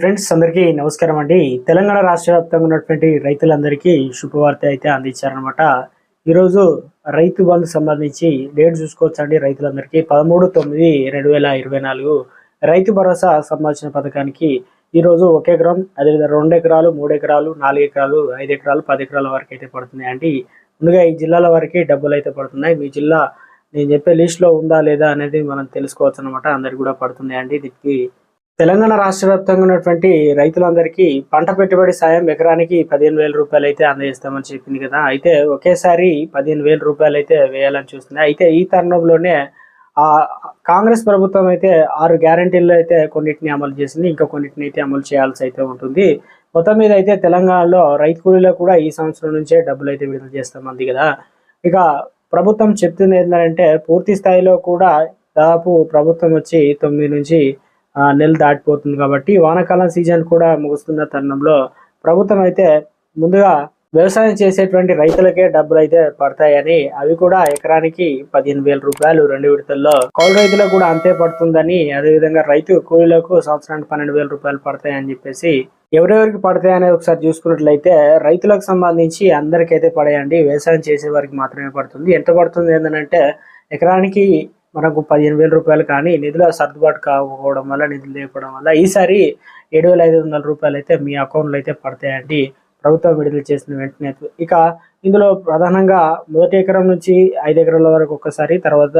Friends అందరికీ నమస్కారం అండి. తెలంగాణ రాష్ట్ర వ్యాప్తంగా ఉన్నటువంటి రైతులందరికీ శుభవార్త అయితే అందించారనమాట ఈరోజు రైతు బంధు సంబంధించి డేట్ చూసుకోవచ్చు అండి రైతులందరికీ? పదమూడు తొమ్మిది రెండు వేల ఇరవై నాలుగు రైతు భరోసా సంబంధించిన పథకానికి ఈరోజు ఒక ఎకరం అదేవిధంగా రెండు ఎకరాలు మూడు ఎకరాలు నాలుగు ఎకరాలు ఐదు ఎకరాలు పది ఎకరాల వరకు అయితే పడుతున్నాయి అండి. ముందుగా ఈ జిల్లాల వరకు డబ్బులు అయితే పడుతున్నాయి. మీ జిల్లా నేను చెప్పే లిస్ట్లో ఉందా లేదా అనేది మనం తెలుసుకోవచ్చు అనమాట అందరికి కూడా పడుతున్నాయి అండి. దీనికి తెలంగాణ రాష్ట్ర వ్యాప్తంగా ఉన్నటువంటి రైతులందరికీ పంట పెట్టుబడి సాయం ఎకరానికి పదిహేను వేల రూపాయలు అయితే అందజేస్తామని చెప్పింది కదా. అయితే ఒకేసారి పదిహేను వేల రూపాయలు అయితే వేయాలని చూస్తుంది అయితే ఈ తరుణంలోనే ఆ కాంగ్రెస్ ప్రభుత్వం అయితే ఆరు గ్యారంటీలు అయితే కొన్నిటిని అమలు చేసింది. ఇంకా కొన్నిటిని అయితే అమలు చేయాల్సి అయితే ఉంటుంది. మొత్తం మీద అయితే తెలంగాణలో రైతు కూలీలకు కూడా ఈ సంవత్సరం నుంచే డబ్బులు అయితే విడుదల చేస్తామంది కదా. ఇక ప్రభుత్వం చెప్తుంది ఏంటంటే పూర్తి స్థాయిలో కూడా దాదాపు ప్రభుత్వం వచ్చి తొమ్మిది నుంచి నెల దాటిపోతుంది కాబట్టి వానాకాలం సీజన్ కూడా ముగుస్తున్న తరుణంలో ప్రభుత్వం అయితే ముందుగా వ్యవసాయం చేసేటువంటి రైతులకే డబ్బులు అయితే పడతాయని అవి కూడా ఎకరానికి పదిహేను వేల రూపాయలు రెండు విడతల్లో కౌలు రైతులకు కూడా అంతే పడుతుందని అదేవిధంగా రైతు కూలీలకు సంవత్సరానికి పన్నెండు వేల రూపాయలు పడతాయని చెప్పేసి ఎవరెవరికి పడతాయని ఒకసారి చూసుకున్నట్లయితే రైతులకు సంబంధించి అందరికైతే పడేయండి వ్యవసాయం చేసే వారికి మాత్రమే పడుతుంది. ఎంత పడుతుంది ఏంటంటే ఎకరానికి మనకు పదిహేను వేల రూపాయలు కానీ నిధుల సర్దుబాటు కాకపోవడం వల్ల నిధులు లేకపోవడం వల్ల ఈసారి ఏడు వేల ఐదు వందల రూపాయలు అయితే మీ అకౌంట్లో అయితే పడతాయండి. ప్రభుత్వం విడుదల చేసిన వెంటనే ఇక ఇందులో ప్రధానంగా మొదటి ఎకరం నుంచి ఐదు ఎకరాల వరకు ఒక్కసారి తర్వాత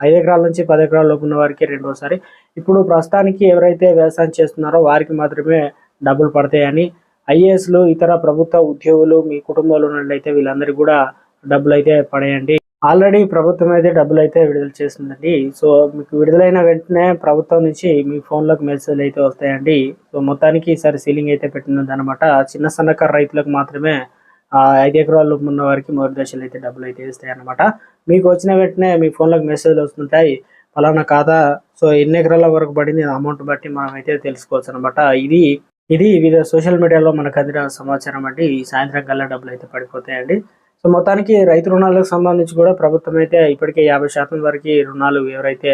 ఐదు ఎకరాల నుంచి పది ఎకరాల లోపు ఉన్న వారికి రెండోసారి. ఇప్పుడు ప్రస్తుతానికి ఎవరైతే వ్యవసాయం చేస్తున్నారో వారికి మాత్రమే డబ్బులు పడతాయని ఐఏఎస్లు ఇతర ప్రభుత్వ ఉద్యోగులు మీ కుటుంబంలో ఉన్నట్లయితే వీళ్ళందరికీ కూడా డబ్బులు అయితే పడేయండి. ఆల్రెడీ ప్రభుత్వం అయితే డబ్బులు అయితే విడుదల చేసిందండి. సో మీకు విడుదలైన వెంటనే ప్రభుత్వం నుంచి మీ ఫోన్లోకి మెసేజ్లు అయితే వస్తాయండి. సో మొత్తానికి ఈసారి సీలింగ్ అయితే పెట్టినది అనమాట చిన్న సన్నకారు రైతులకు మాత్రమే ఐదు ఎకరాలు ఉన్న వారికి మూడు దశలు అయితే డబ్బులు అయితే ఇస్తాయి అనమాట మీకు వచ్చిన వెంటనే మీ ఫోన్లోకి మెసేజ్లు వస్తుంటాయి. ఫలానా ఖాతా సో ఎన్ని ఎకరాల వరకు పడింది అమౌంట్ బట్టి మనం అయితే తెలుసుకోవచ్చు అనమాట ఇది ఇది వివిధ సోషల్ మీడియాలో మనకు అందిన సమాచారం అండి. ఈ సాయంత్రం కల్లా డబ్బులు అయితే పడిపోతాయండి. సో మొత్తానికి రైతు రుణాలకు సంబంధించి కూడా ప్రభుత్వం అయితే ఇప్పటికే యాభై శాతం వరకు రుణాలు ఎవరైతే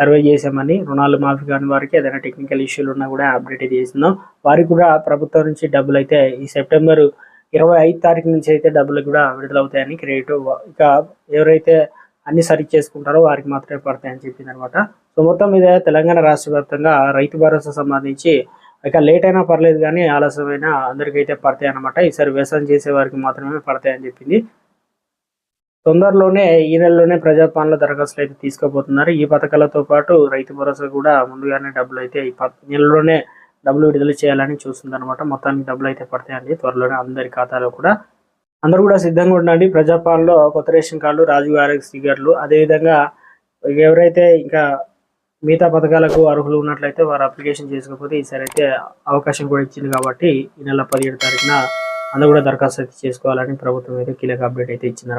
సర్వే చేసామని రుణాలు మాఫీ కాని వారికి ఏదైనా టెక్నికల్ ఇష్యూలు ఉన్నా కూడా అప్డేట్ చేసిందాం వారికి కూడా ప్రభుత్వం నుంచి డబ్బులు అయితే ఈ సెప్టెంబర్ ఇరవై ఐదు తారీఖు నుంచి అయితే డబ్బులు కూడా విడుదలవుతాయని క్రెడిట్ ఇక ఎవరైతే అన్ని సరి చేసుకుంటారో వారికి మాత్రమే పడతాయని చెప్పింది అనమాట సో మొత్తం మీద తెలంగాణ రాష్ట్ర వ్యాప్తంగా రైతు భరోసా సంబంధించి ఇక లేట్ అయినా పర్లేదు కానీ ఆలస్యమైనా అందరికైతే పడతాయి అనమాట ఈసారి వ్యవసాయం చేసే వారికి మాత్రమే పడతాయని చెప్పింది. తొందరలోనే ఈ నెలలోనే ప్రజాపాలన దరఖాస్తులు అయితే తీసుకోబోతున్నారు. ఈ పథకాలతో పాటు రైతు భరోసా కూడా ముందుగానే డబ్బులు అయితే ఈ ప- నెలలోనే డబ్బులు విడుదల చేయాలని చూస్తుంది అనమాట మొత్తానికి డబ్బులు అయితే పడతాయండి త్వరలోనే అందరి ఖాతాలో కూడా. అందరూ కూడా సిద్ధంగా ఉండండి. ప్రజాపాలనలో కొత్త రేషన్ కార్డులు రాజీవ్ ఆరోగ్య అదే అదేవిధంగా ఎవరైతే ఇంకా మిగతా పథకాలకు అర్హులు ఉన్నట్లయితే వారు అప్లికేషన్ చేసుకోకపోతే ఈసారి అయితే అవకాశం కూడా ఇచ్చింది కాబట్టి ఈ నెల పదిహేడు తారీఖున అందరూ కూడా దరఖాస్తు అయితే చేసుకోవాలని ప్రభుత్వం అయితే కీలక అప్డేట్ అయితే ఇచ్చినారు